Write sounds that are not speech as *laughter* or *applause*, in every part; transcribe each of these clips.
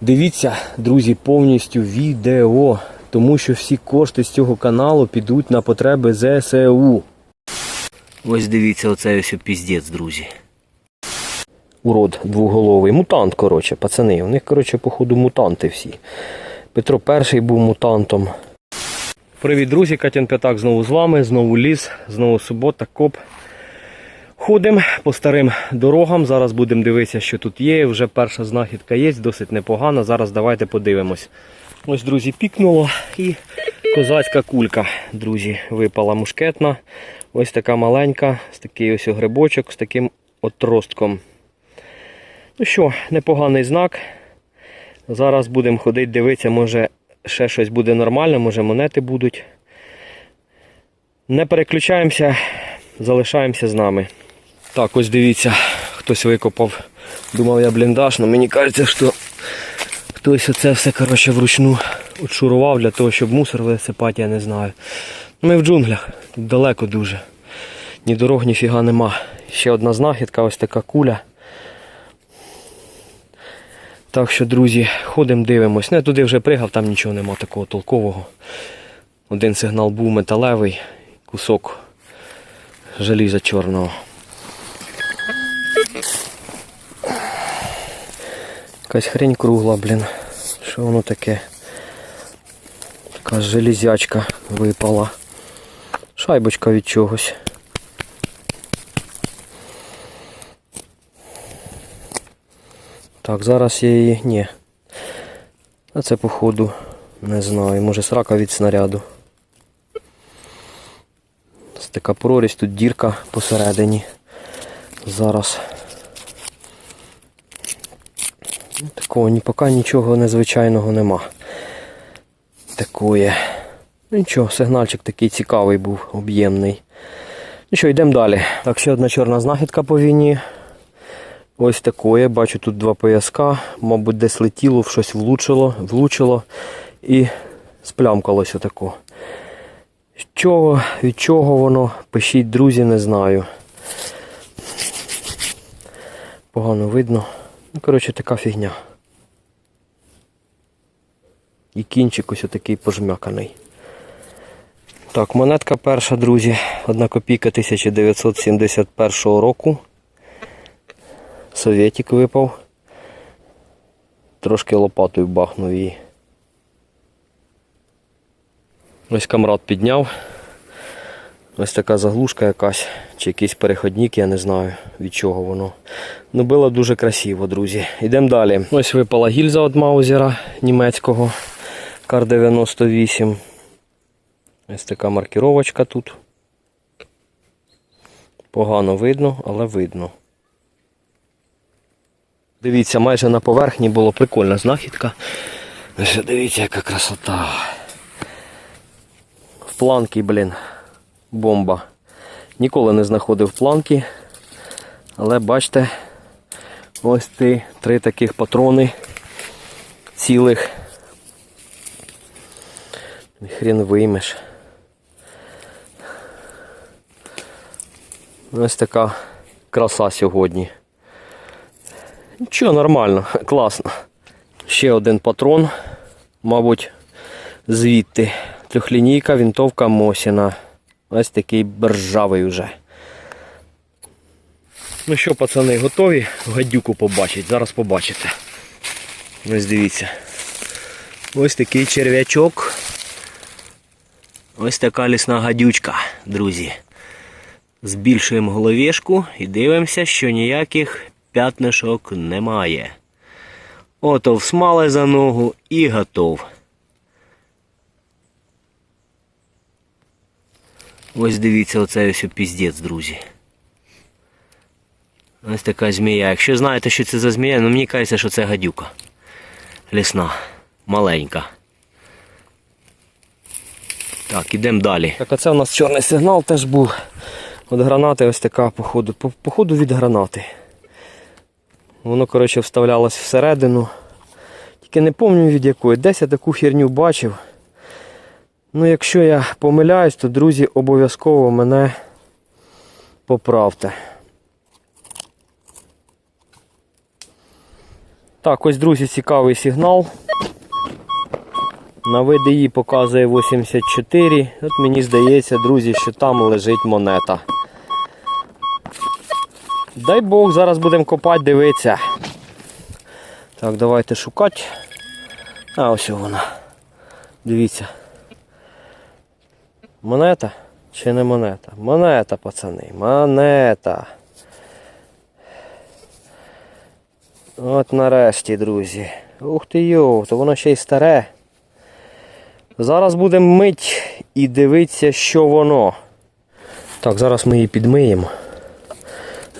Дивіться, друзі, повністю відео, тому що всі кошти з цього каналу підуть на потреби ЗСУ. Ось дивіться, оце ось піздець, друзі. Урод двоголовий. Мутант, коротше, пацани. У них, коротше, походу, мутанти всі. Петро перший був мутантом. Привіт, друзі, Катян П'ятак знову з вами, знову ліс, знову субота, коп. Ходимо по старим дорогам. Зараз будемо дивитися, що тут є. Вже перша знахідка є, досить непогана. Зараз давайте подивимось. Ось, друзі, пікнуло і козацька кулька, друзі, випала мушкетна. Ось така маленька, з такий ось грибочок, з таким отростком. Ну що, непоганий знак. Зараз будемо ходити, дивитися, може ще щось буде нормально, може монети будуть. Не переключаємося, залишаємося з нами. Так, ось дивіться, хтось викопав. Думав я бліндаж, але мені кажеться, що хтось оце все коротше, вручну отшурував для того, щоб мусор висипати, я не знаю. Ми в джунглях, тут далеко дуже. Ні дорог, ні фіга нема. Ще одна знахідка, ось така куля. Так що, друзі, ходимо, дивимось. Не туди вже пригав, там нічого нема такого толкового. Один сигнал був металевий, кусок желіза чорного. Якась хрень кругла, блін. Що воно таке? Така железячка випала. Шайбочка від чогось. Так, зараз я її. Ні. А це походу не знаю. Може срака від снаряду. Ось така прорізь, тут дірка посередині. Зараз. Ну, Такого ні поки нічого незвичайного нема. Такое. Ну, Нічого, сигнальчик такий цікавий був, об'ємний. Ну що, йдемо далі. Так, ще одна чорна знахідка по війні. Ось такое. Бачу тут два пояска. Мабуть, десь летіло, щось влучило, влучило і сплямкалось отако. З Чого, від чого воно? Пишіть, друзі, не знаю. Погано видно. Ну, коротше, така фігня. І кінчик ось отакий пожмяканий. Так, монетка перша, друзі. Одна копійка 1971 року. Совєтік випав. Трошки лопатою бахнув її. Ось камрад підняв. Ось така заглушка якась, чи якийсь переходник, я не знаю від чого воно. Ну було дуже красиво, друзі. Йдемо далі. Ось випала гільза від Маузера німецького Кар 98. Ось така маркіровочка тут. Погано видно, але видно. Дивіться, майже на поверхні було прикольна знахідка. Дивіться, яка красота. В планки, блін, бомба. Ніколи не знаходив планки. Але бачите, ось ти три таких патрони цілих. Хрен виймеш. Ось така краса сьогодні. Нічого, нормально, *laughs* класно. Ще один патрон, мабуть, звідти. Трьохлінійка, вінтовка Мосіна. Ось такий боржавий вже. Ну що, пацани, готові гадюку побачити? Зараз побачите. Ось дивіться. Ось такий черв'ячок. Ось така лісна гадючка, друзі. Збільшуємо головешку і дивимося, що ніяких п'ятнишок немає. Ото всмали за ногу і готов. Ось дивіться, оце ось піздець, друзі. Ось така змія. Якщо знаєте, що це за змія, ну мені кажеться, що це гадюка. Лісна, маленька. Так, ідемо далі. Так, оце у нас чорний сигнал теж був. От гранати ось така, походу, походу від гранати. Воно, коротше, вставлялось всередину. Тільки не пам'ятаю від якої. Десь я таку херню бачив. Ну, якщо я помиляюсь, то, друзі, обов'язково мене поправте. Так, ось, друзі, цікавий сигнал. На VDI показує 84. От мені здається, друзі, що там лежить монета. Дай Бог, зараз будемо копати, дивитися. Так, давайте шукати. А ось вона. Дивіться. Монета чи не монета? Монета, пацани, монета. От нарешті, друзі. Ух ти йо, то воно ще й старе. Зараз будемо мить і дивитися, що воно. Так, зараз ми її підмиємо.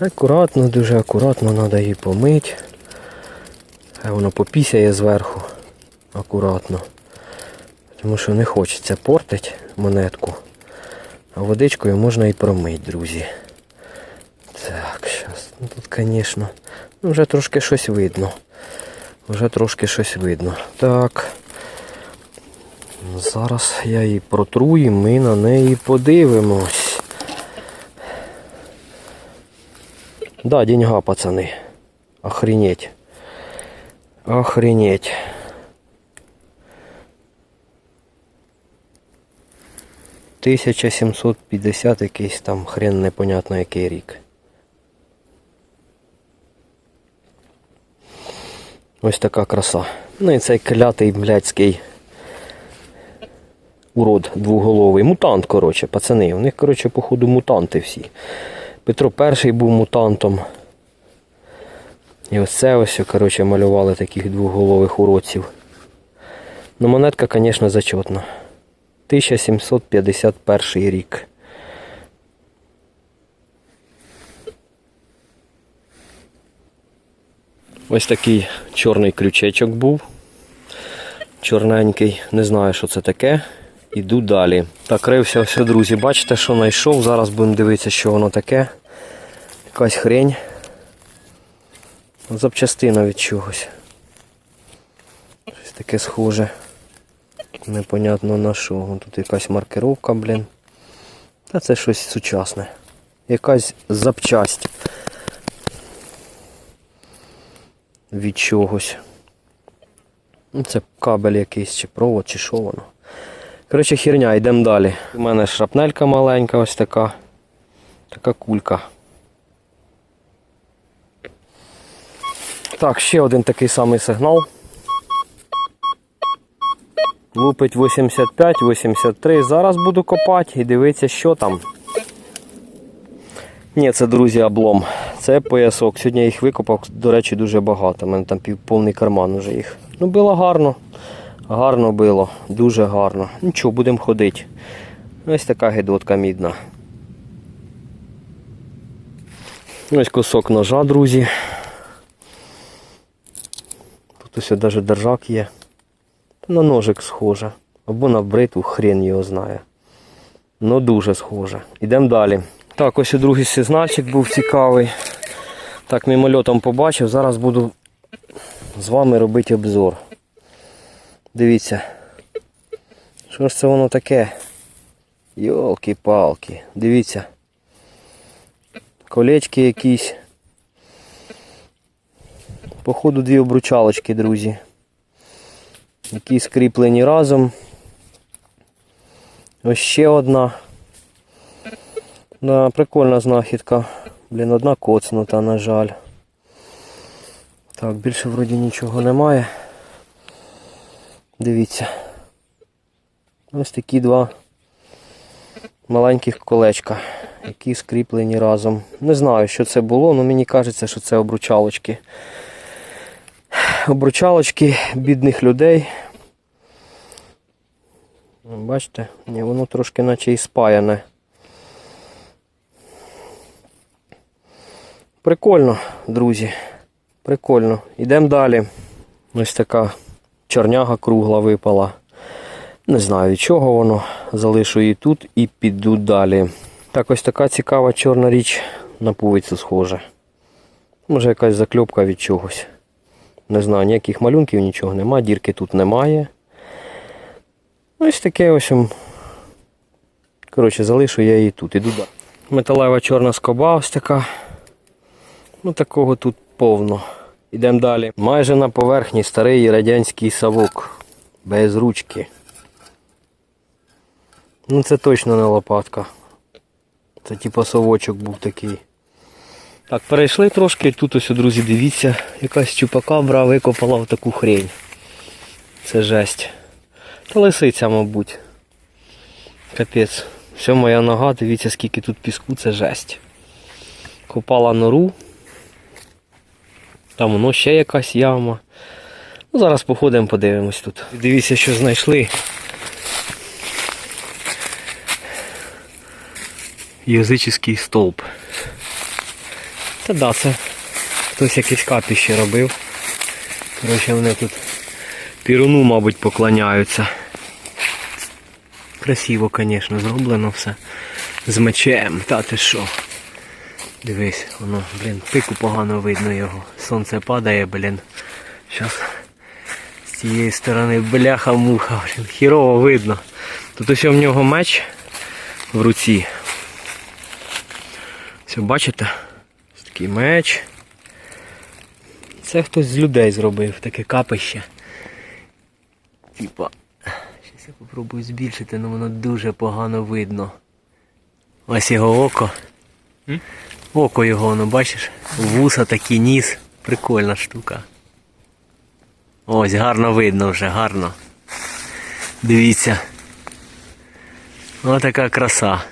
Акуратно, дуже акуратно треба її помити. Хай воно попісяє зверху. Акуратно. Тому що не хочеться портити монетку. А водичкою можна і промити, друзі. Так, зараз. Ну, тут, звісно, ну, вже трошки щось видно. Вже трошки щось видно. Так. Зараз я її протру і ми на неї подивимось. Да, деньга, пацани. Охренеть. Охренеть. Тисяча сімсот п'ятдесят якийсь там хрен непонятно який рік. Ось така краса. Ну і цей клятий блядський урод двоголовий. Мутант, коротше, пацани. У них, коротше, походу, мутанти всі. Петро перший був мутантом. І ось це ось, коротше, малювали таких двоголових уродців. Ну, монетка, звісно, зачетна. 1751 рік. Ось такий чорний крючечок був. Чорненький. Не знаю, що це таке. Іду далі. Так, рився все, друзі. Бачите, що знайшов. Зараз будемо дивитися, що воно таке. Якась хрень. Запчастина від чогось. Щось таке схоже. Непонятно на що. Тут якась маркировка, блін. Та це щось сучасне. Якась запчасть. Від чогось. Ну, Це кабель якийсь, чи провод, чи що воно. Коротше, херня, йдемо далі. У мене шрапнелька маленька, ось така. Така кулька. Так, ще один такий самий сигнал. Лупить 85, 83. Зараз буду копати і дивитися, що там. Ні, це, друзі, облом. Це поясок. Сьогодні їх викопав, до речі, дуже багато. У мене там повний карман уже їх. Ну, було гарно. Гарно було, дуже гарно. Нічого, будемо ходити. Ось така гидотка мідна. Ось кусок ножа, друзі. Тут ось навіть держак є. На ножик схоже. Або на бритву, хрен його знає. Ну дуже схоже. Ідемо далі. Так, ось і другий сигнальчик був цікавий. Так, мимольотом побачив. Зараз буду з вами робити обзор. Дивіться. Що ж це воно таке? Йолки-палки. Дивіться. Колечки якісь. Походу дві обручалочки, друзі. Які скріплені разом. Ось ще одна. Да, прикольна знахідка. Блін, одна коцнута, на жаль. Так, більше вроді нічого немає. Дивіться. Ось такі два маленьких колечка, які скріплені разом. Не знаю, що це було, але мені кажеться, що це обручалочки. Обручалочки бідних людей. Бачите, Ні, воно трошки наче і спаяне. Прикольно, друзі. Прикольно. Йдемо далі. Ось така чорняга кругла випала. Не знаю від чого воно. Залишу її тут і піду далі. Так, ось така цікава чорна річ на пувицю схожа. Може якась закльопка від чогось. Не знаю, ніяких малюнків, нічого нема, дірки тут немає. Ось таке ось. Коротше, залишу я її тут. Іду. Металева чорна скоба ось така. Ну такого тут повно. Ідемо далі. Майже на поверхні старий радянський совок. Без ручки. Ну це точно не лопатка. Це типа совочок був такий. Так, перейшли трошки, тут ось, друзі, дивіться, якась чупакабра викопала в таку хрень. Це жесть. Та лисиця, мабуть. Капець. Все моя нога, дивіться, скільки тут піску, це жесть. Копала нору. Там воно ще якась яма. Ну, зараз походимо, подивимось тут. Дивіться, що знайшли. Язичний стовп. Та да, це хтось якесь капіще робив. Коротше, вони тут піруну, мабуть, поклоняються. Красиво, звісно, зроблено все. З мечем, та ти що. Дивись, воно, блін, пику погано видно його. Сонце падає, блін. Щас з цієї сторони бляха-муха, блін, хірово видно. Тут ось в нього меч в руці. Все, бачите? Ось такий меч. Це хтось з людей зробив, таке капище. Типа. Щас я попробую збільшити, але воно дуже погано видно. Ось його око. Око його, воно, бачиш? Вуса такі ніс. Прикольна штука. Ось, гарно видно вже, гарно. Дивіться. Ось така краса.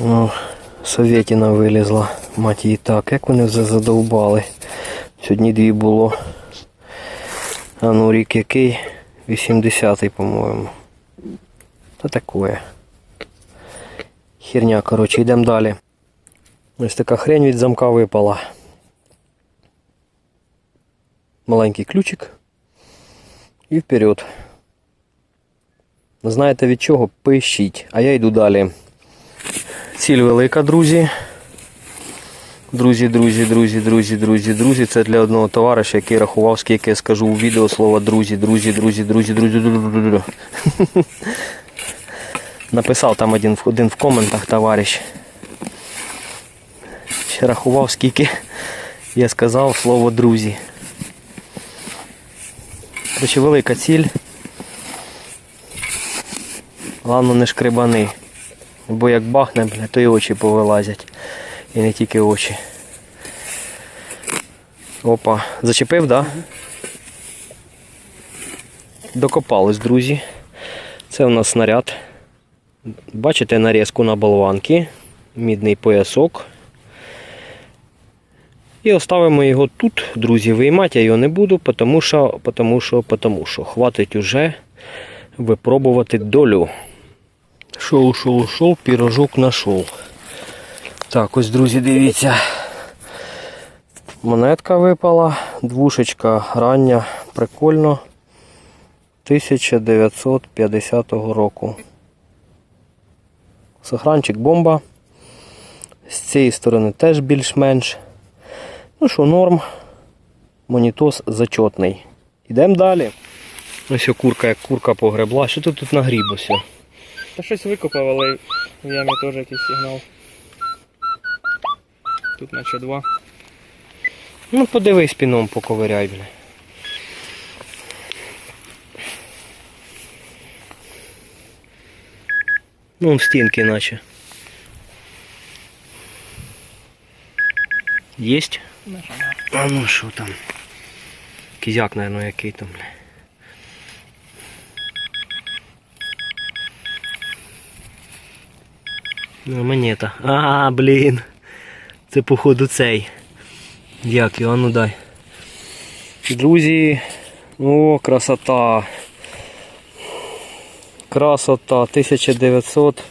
О, Совєтіна вилізла, мать її так, як вони вже задовбали. Сьогодні дві було. А ну рік який? 80-й, по-моєму. Та такое. Херня, коротше, йдемо далі. Ось така хрень від замка випала. Маленький ключик. І вперед. Знаєте від чого? Пишіть. А я йду далі. Ціль велика, друзі. Друзі, друзі, друзі, друзі, друзі, друзі. Це для одного товариша, який рахував, скільки я скажу у відео слово друзі, друзі, друзі, друзі, друзі, друзі. Написав там один, один в коментах товариш. Ще рахував, скільки я сказав слово друзі. Короче, велика ціль. Главное не шкребани. Бо як бахне, то і очі повилазять. І не тільки очі. Опа, зачепив, так? Да? Докопались, друзі. Це у нас снаряд. Бачите нарізку на болванки, мідний поясок. І оставимо його тут, друзі. Виймати я його не буду, тому що, тому що, тому що хватить уже випробувати долю. Шов, шов, шов, пірожок нашов. Так, ось, друзі, дивіться. Монетка випала, двушечка рання, прикольно. 1950 року. Сохранчик бомба. З цієї сторони теж більш-менш. Ну що, норм. Монітос зачетний. Йдемо далі. Ось курка, як курка погребла. Що ти тут нагріб ось? Та щось викопав, але в ямі теж якийсь сигнал. Тут наче два. Ну подивись піном поковиряй, бля. Ну, вон стінки наче. Єсть? А ну що там? Кізяк, наверное, який там, бля. Монета. А, блін. Це походу цей. Як його, ну дай. Друзі, о, красота. Красота, 1900.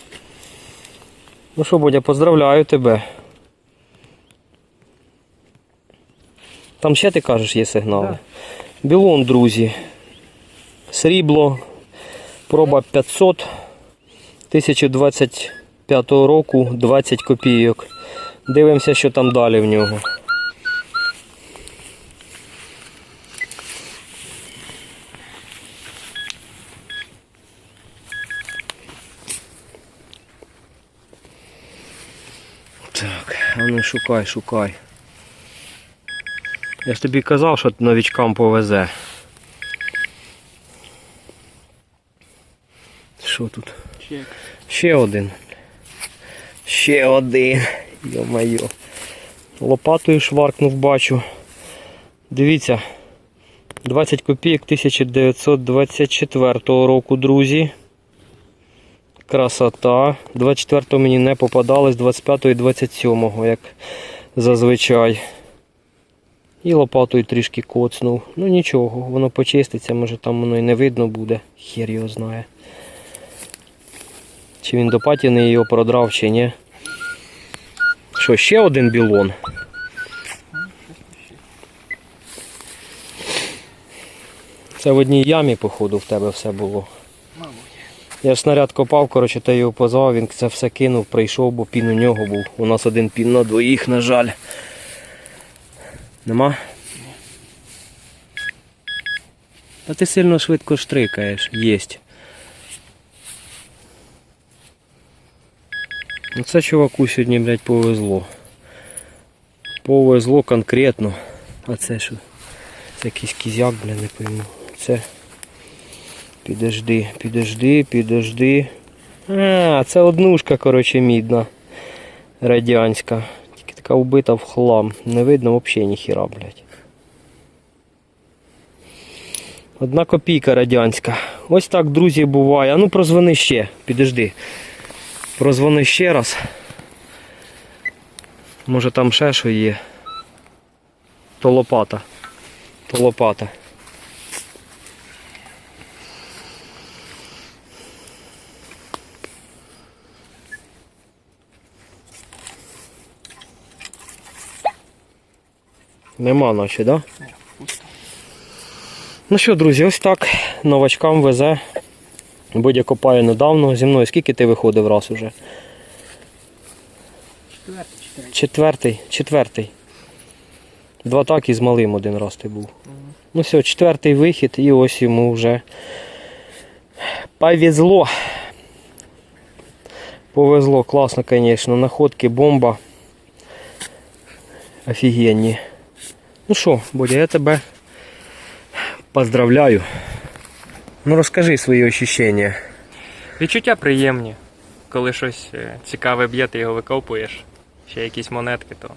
Ну що, Бодя, поздравляю тебе. Там ще ти кажеш є сигнали. Да. Білон, друзі. Срібло. Проба 500. 1025 року 20 копійок. Дивимося, що там далі в нього. Так, а ну шукай, шукай. Я ж тобі казав, що новічкам повезе. Що тут? Чек. Ще один. Ще один. Йо-майо. Лопатою шваркнув, бачу. Дивіться. 20 копійок 1924 року, друзі. Красота. 24-го мені не попадалось, 25-го і 27-го, як зазвичай. І лопатою трішки коцнув. Ну нічого, воно почиститься, може там воно і не видно буде. Хер його знає. Чи він до патіни його продрав, чи ні. Що, ще один білон? Це в одній ямі, походу, в тебе все було. Я ж снаряд копав, коротше, та його позвав, він це все кинув, прийшов, бо пін у нього був. У нас один пін на двоїх, на жаль. Нема? Та ти сильно швидко штрикаєш. Єсть. Ну це чуваку сьогодні, блядь, повезло. Повезло конкретно. А це що? Це якийсь кізяк, бля, не пойму. Це. Підожди, підожди, підожди. А, це однушка, коротше, мідна. Радянська. Тільки така вбита в хлам. Не видно взагалі ніхіра, блядь. Одна копійка радянська. Ось так, друзі, буває. А ну прозвони ще, підожди. Прозвони ще раз. Може там ще що є. То лопата. То лопата. Нема наче, да? Ну що, друзі, ось так новачкам везе. Бодя копає недавно. Зі мною скільки ти виходив раз уже? Четвертий, четвертий. Четвертий, четвертий. Два так і з малим один раз ти був. Ну все, четвертий вихід і ось йому вже повезло. Повезло, класно, звісно. Находки, бомба. Офігенні. Ну що, Бодя, я тебе поздравляю. Ну розкажи свої ощущення. Відчуття приємні. Коли щось е, цікаве б'є, ти його викопуєш. Ще якісь монетки, то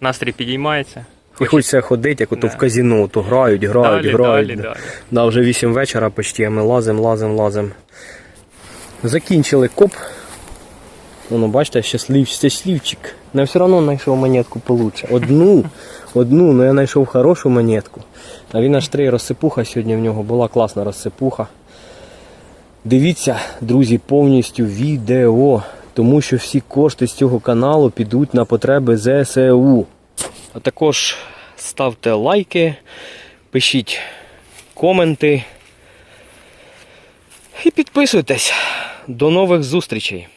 настрій підіймається. І хочеться ходити, як ото Да. в казіно, то грають, грають, далі, грають. далі, да. далі. Да, вже 8 вечора почти, а ми лазимо, лазимо, лазимо. Закінчили коп. Ну, бачите, щаслив, щасливчик. Но я все одно знайшов монетку получше. Одну, одну, але я знайшов хорошу монетку. А він аж три розсипуха сьогодні в нього була класна розсипуха. Дивіться, друзі, повністю відео, тому що всі кошти з цього каналу підуть на потреби ЗСУ. А також ставте лайки, пишіть коменти і підписуйтесь. До нових зустрічей!